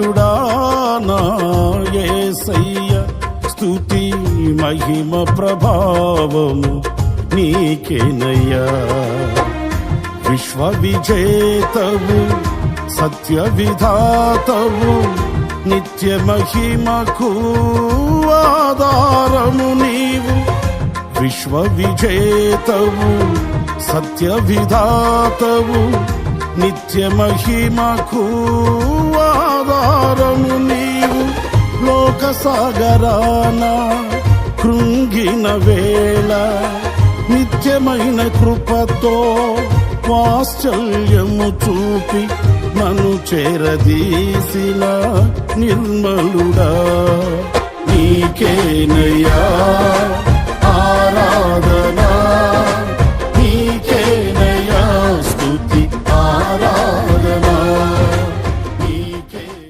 ప్రియుడా నా యేసయ్య స్తుతి మహిమ ప్రభావము నీకేనయ్యా. విశ్వ విజేతవు సత్య విధాతవు నిత్య మహిమకు ఆధారము నీవు. విశ్వ విజేతవు సత్య విధాతవు నిత్య మహిమకు ఆధార లోక సాగరాన కృంగిన వేళ నిత్యమైన కృపతో వాత్సల్యము చూపి నన్ను చేరదీసిన నిర్మలుడా. నీకేనయ్యా.